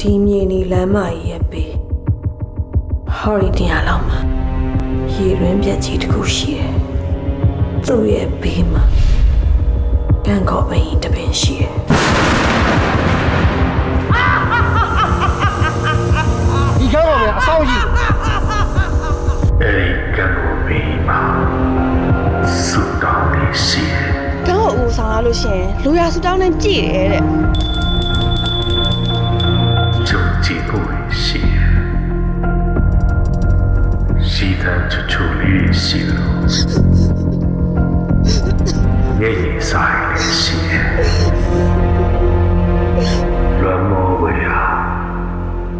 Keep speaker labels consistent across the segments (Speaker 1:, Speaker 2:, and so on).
Speaker 1: ဒီမြေနီလမ်းမကြီးရဲ့ပေဟော်ရီတင်ရလောက်မှာရေရင်းပြက်ကြီးတစ်ခုရှိတယ်သူ့ရဲ့ဘေးမှာကံကောပင်ကြီးတစ်ပင်ရှိတယ်
Speaker 2: ဒီကောင်းပါမယ်အဆောင်ကြီး
Speaker 3: အဲ့ဒီကံကိုပြီးမှစွတ်တောင်းနေရှိတယ်
Speaker 4: ကန်းကိုအူဆောင်လာလို့ရှရင်လူရဆူတောင်းနေကြည့်တယ်တဲ့
Speaker 3: ချူချူလေးရှိလို့မျက်ရည်ဆိုင်လေးရှိတယ်လွမ်းမောဝေးရာ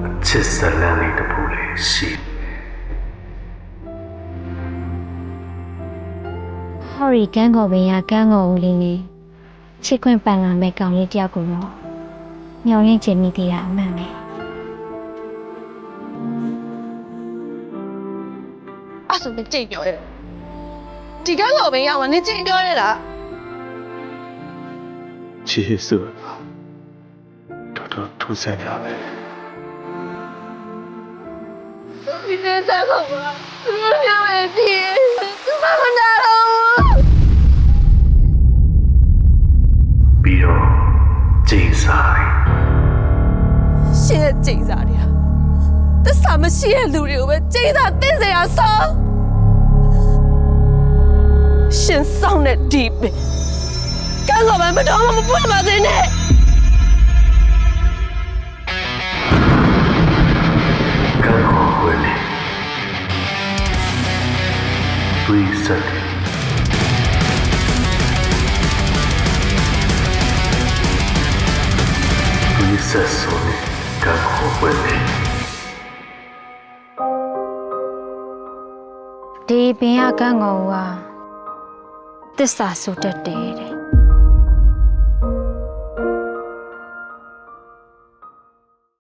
Speaker 3: အချစ်စလန်းလေးတစ်ပူလေးရှိတယ်
Speaker 5: ဟော်ရီကန်းကော်ပင်ရကန်းကော်ဦးလေးနဲ့ချစ်ခွင့်ပန်လာမဲ့ကောင်လေးတယောက်ကိုတော့မျော်ရင့်ချင်မိသေးတာအမှန်ပဲ
Speaker 4: အဲ့ဆိုမကြိတ်ပြောရဲဒီကန်းကိုပဲရောက်မှနေကြိတ်ပြောရတာ
Speaker 3: ကျေးဇူးတော်တော်ထူးဆန်းကြပဲ
Speaker 4: ဒီနေ့စားတော့ဘာသူတို့ပြောမယ်ဒီသူမမနာတော့
Speaker 3: ပြီးတော့ကြိတ်စားတယ်
Speaker 4: ရှင်ရဲ့ကြိတ်စားတယ်တစ္ဆာမရှိတဲ့လူတွေကိုပဲကြိတ်စားတင်းစရာဆော ရှင်ဆောင်တဲ့ဒီပဲကန်းကိုပဲမတော်မှမပွင့်ပါစေနဲ့
Speaker 3: ကံကိုဝယ်လေတွေးစက်တယ်တွေးစက်ဆိုတဲ့ကံကိုဝယ်လေ
Speaker 5: ဒီပင်ရကန်းကော်ဦးဟာ တစ္ဆာဆိုတတ်တယ်တဲ့